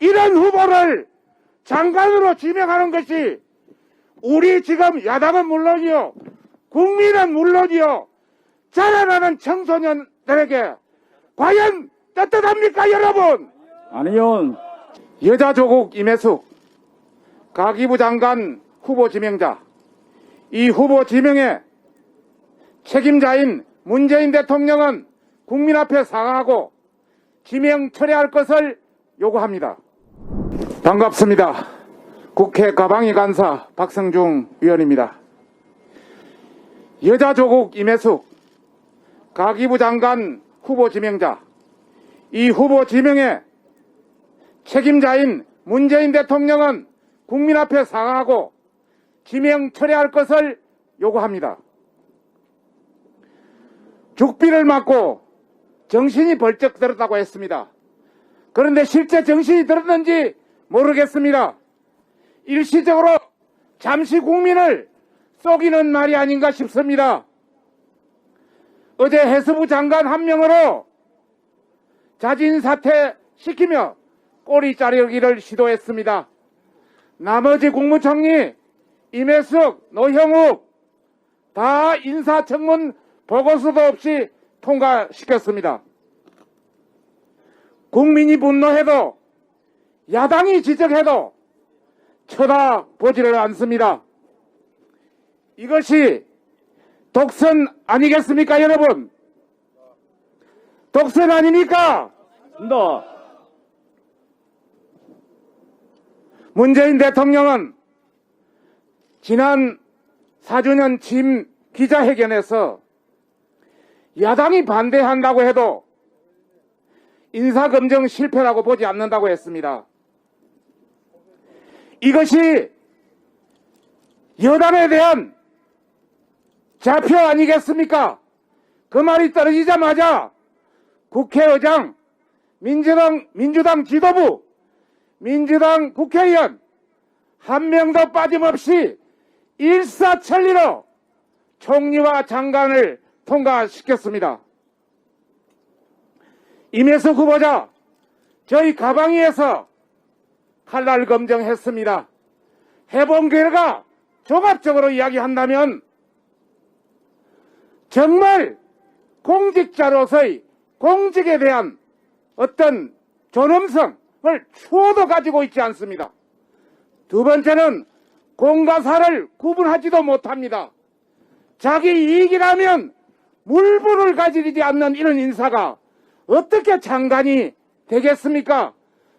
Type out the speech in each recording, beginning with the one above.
이런 후보를 장관으로 지명하는 것이 우리 지금 야당은 물론이요, 국민은 물론이요, 자라나는 청소년들에게 과연 떳떳합니까, 여러분? 아니요. 여자조국 임혜숙 가기부 장관 후보 지명자 이 후보 지명의 책임자인 문재인 대통령은 국민 앞에 사과하고 지명 철회할 것을 요구합니다. 반갑습니다. 국회 가방위 간사 박성중 의원입니다. 여자조국 임혜숙 가기부 장관 후보 지명자 이 후보 지명의 책임자인 문재인 대통령은 국민 앞에 사과하고 지명 철회할 것을 요구합니다. 죽비를 맞고 정신이 벌쩍 들었다고 했습니다. 그런데 실제 정신이 들었는지 모르겠습니다. 일시적으로 잠시 국민을 속이는 말이 아닌가 싶습니다. 어제 해수부 장관 한 명으로 자진 사퇴시키며 꼬리 자르기를 시도했습니다. 나머지 국무총리 임혜숙, 노형욱 다 인사청문 보고서도 없이 통과시켰습니다. 국민이 분노해도 야당이 지적해도 쳐다보지를 않습니다. 이것이 독선 아니겠습니까, 여러분? 독선 아닙니까? 습니다 문재인 대통령은 지난 4주년 취임 기자회견에서 야당이 반대한다고 해도 인사검증 실패라고 보지 않는다고 했습니다. 이것이 여당에 대한 좌표 아니겠습니까? 그 말이 떨어지자마자 국회의장, 민주당, 민주당 지도부, 민주당 국회의원 한 명도 빠짐없이 일사천리로 총리와 장관을 통과시켰습니다. 임혜수 후보자 저희 가방위에서 칼날 검증했습니다. 해본 결과 종합적으로 이야기한다면 정말 공직자로서의 공직에 대한 어떤 존엄성을 추호도 가지고 있지 않습니다. 두 번째는 공과 사를 구분하지도 못합니다. 자기 이익이라면 물불을 가지지 않는 이런 인사가 어떻게 장관이 되겠습니까?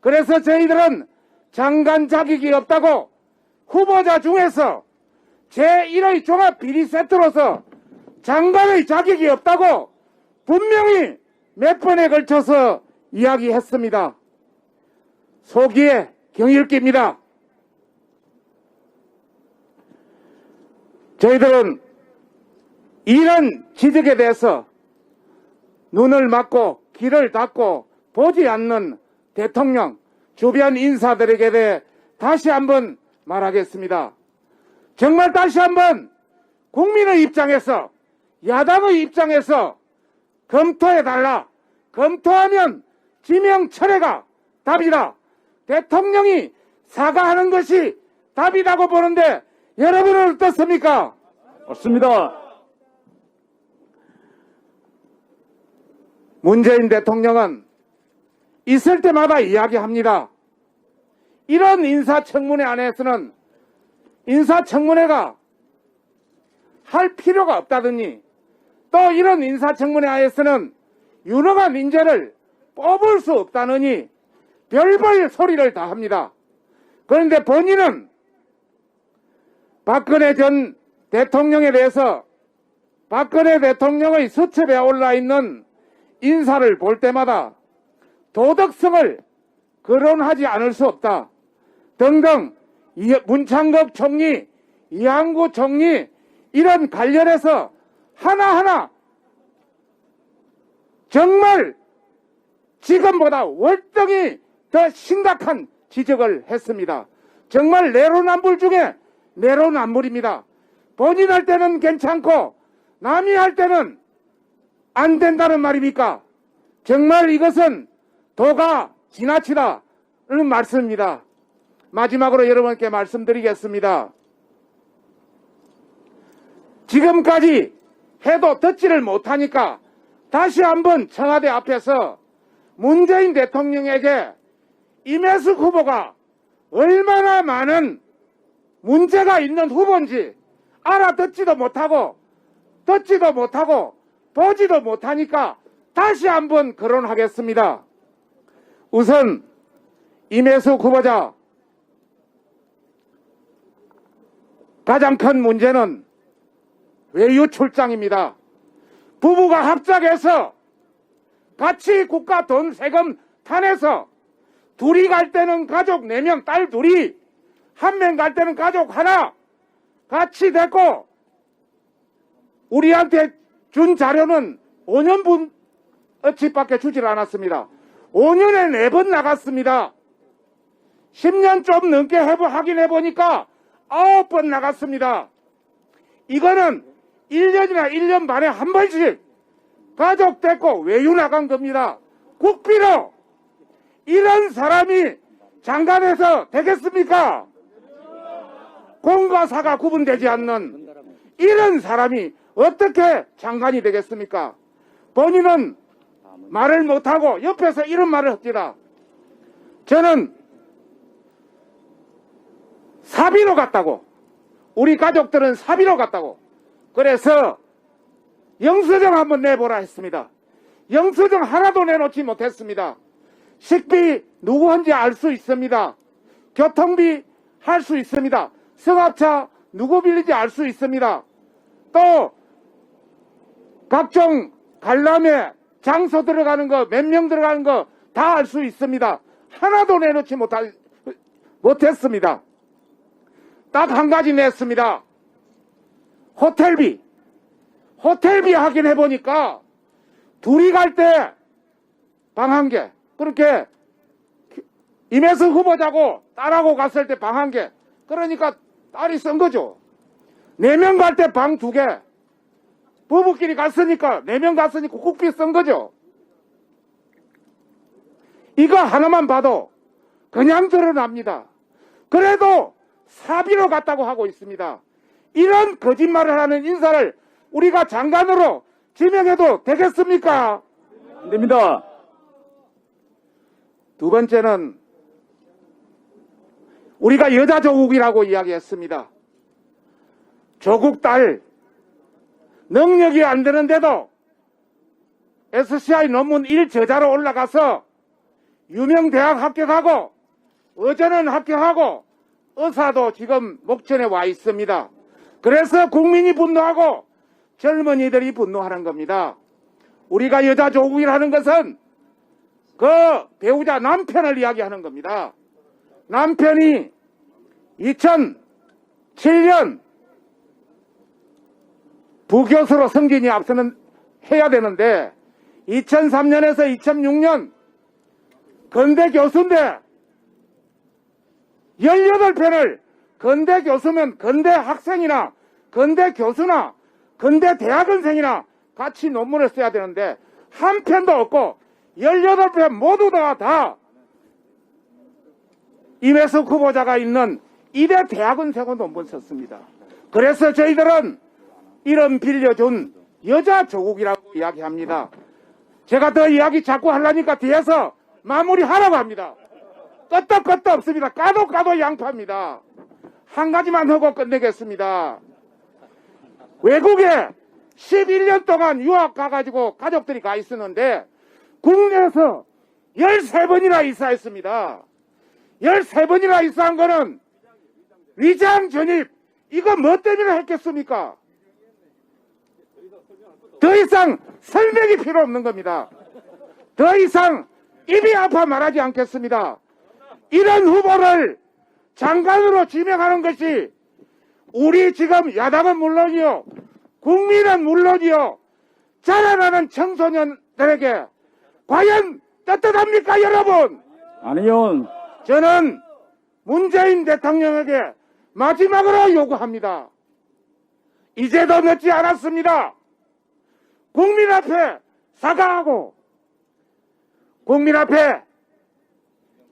그래서 저희들은 장관 자격이 없다고 후보자 중에서 제1의 종합 비리 세트로서 장관의 자격이 없다고 분명히 몇 번에 걸쳐서 이야기했습니다. 소기에 경일기입니다. 저희들은 이런 지적에 대해서 눈을 막고 귀를 닫고 보지 않는 대통령 주변 인사들에게 대해 다시 한번 말하겠습니다. 정말 다시 한번 국민의 입장에서 야당의 입장에서 검토해달라. 검토하면 지명 철회가 답이다. 대통령이 사과하는 것이 답이라고 보는데 여러분은 어떻습니까? 없습니다. 문재인 대통령은 있을 때마다 이야기합니다. 이런 인사청문회 안에서는 인사청문회가 할 필요가 없다더니 또 이런 인사청문회 안에서는 유능한 인재를 뽑을 수 없다느니 별별 소리를 다 합니다. 그런데 본인은 박근혜 전 대통령에 대해서 박근혜 대통령의 수첩에 올라 있는 인사를 볼 때마다 도덕성을 거론하지 않을 수 없다. 등등 이- 문창급 총리, 이항구 총리 이런 관련해서 하나하나 정말 지금보다 월등히 더 심각한 지적을 했습니다. 정말 내로남불 중에 내로남불입니다. 본인 할 때는 괜찮고 남이 할 때는 안 된다는 말입니까? 정말 이것은 도가 지나치다. 말씀입니다. 마지막으로 여러분께 말씀드리겠습니다. 지금까지 해도 듣지를 못하니까 다시 한번 청와대 앞에서 문재인 대통령에게 임혜숙 후보가 얼마나 많은 문제가 있는 후보인지 알아듣지도 못하고 듣지도 못하고 보지도 못하니까 다시 한번 거론하겠습니다. 우선 임혜숙 후보자 가장 큰 문제는 외유 출장입니다. 부부가 합작해서 같이 국가 돈 세금 탄해서 둘이 갈 때는 가족 4명, 딸 둘이 한 명 갈 때는 가족 하나 같이 됐고 우리한테 준 자료는 5년분 어치밖에 주질 않았습니다. 5년에 4번 나갔습니다. 10년 좀 넘게 해보, 확인해 보니까 9번 나갔습니다. 이거는 1년이나 1년 반에 한 번씩 가족 데리고 외유 나간 겁니다. 국비로 이런 사람이 장관에서 되겠습니까? 공과 사가 구분되지 않는 이런 사람이 어떻게 장관이 되겠습니까? 본인은 말을 못하고 옆에서 이런 말을 합니다. 저는 사비로 갔다고. 우리 가족들은 사비로 갔다고. 그래서 영수증 한번 내보라 했습니다. 영수증 하나도 내놓지 못했습니다. 식비 누구한지 알 수 있습니다. 교통비 할 수 있습니다. 승합차 누구 빌리지 알 수 있습니다. 또 각종 관람에 장소 들어가는 거, 몇 명 들어가는 거 다 알 수 있습니다. 하나도 내놓지 못할, 못했습니다. 딱 한 가지 냈습니다. 호텔비. 호텔비 확인해 보니까 둘이 갈 때 방 한 개. 그렇게 임혜수 후보자고 딸하고 갔을 때 방 한 개. 그러니까 딸이 쓴 거죠. 네 명 갈 때 방 두 개. 부부끼리 갔으니까 네 명 갔으니까 국비 쓴 거죠. 이거 하나만 봐도 그냥 드러납니다. 그래도 사비로 갔다고 하고 있습니다. 이런 거짓말을 하는 인사를 우리가 장관으로 지명해도 되겠습니까? 안 됩니다. 두 번째는 우리가 여자 조국이라고 이야기했습니다. 조국 딸 능력이 안 되는데도 SCI 논문 1저자로 올라가서 유명 대학 합격하고 의전은 합격하고 의사도 지금 목전에 와 있습니다. 그래서 국민이 분노하고 젊은이들이 분노하는 겁니다. 우리가 여자 조국이라는 것은 그 배우자 남편을 이야기하는 겁니다. 남편이 2007년 부교수로 승진이 앞서는 해야 되는데 2003년에서 2006년 건대 교수인데 18편을 건대 교수면 건대 학생이나 건대 교수나 건대 대학원생이나 같이 논문을 써야 되는데 한 편도 없고 18편 모두 다, 다 임혜숙 후보자가 있는 이대 대학원생은 논문 썼습니다. 그래서 저희들은 이런 빌려준 여자 조국이라고 이야기합니다. 제가 더 이야기 자꾸 하려니까 뒤에서 마무리하라고 합니다. 끄떡 없습니다. 까도 까도 양파입니다. 한 가지만 하고 끝내겠습니다. 외국에 11년 동안 유학 가가지고 가족들이 가 있었는데 국내에서 13번이나 이사했습니다. 13번이나 이사한 거는 위장 전입 이거 뭐 때문에 했겠습니까? 더 이상 설명이 필요 없는 겁니다. 더 이상 입이 아파 말하지 않겠습니다. 이런 후보를 장관으로 지명하는 것이 우리 지금 야당은 물론이요, 국민은 물론이요, 자라나는 청소년들에게 과연 떳떳합니까, 여러분? 아니요. 저는 문재인 대통령에게 마지막으로 요구합니다. 이제도 늦지 않았습니다. 국민 앞에 사과하고 국민 앞에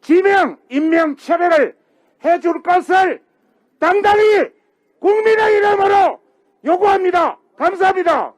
지명, 임명 처리를 해줄 것을 당당히 국민의 이름으로 요구합니다. 감사합니다.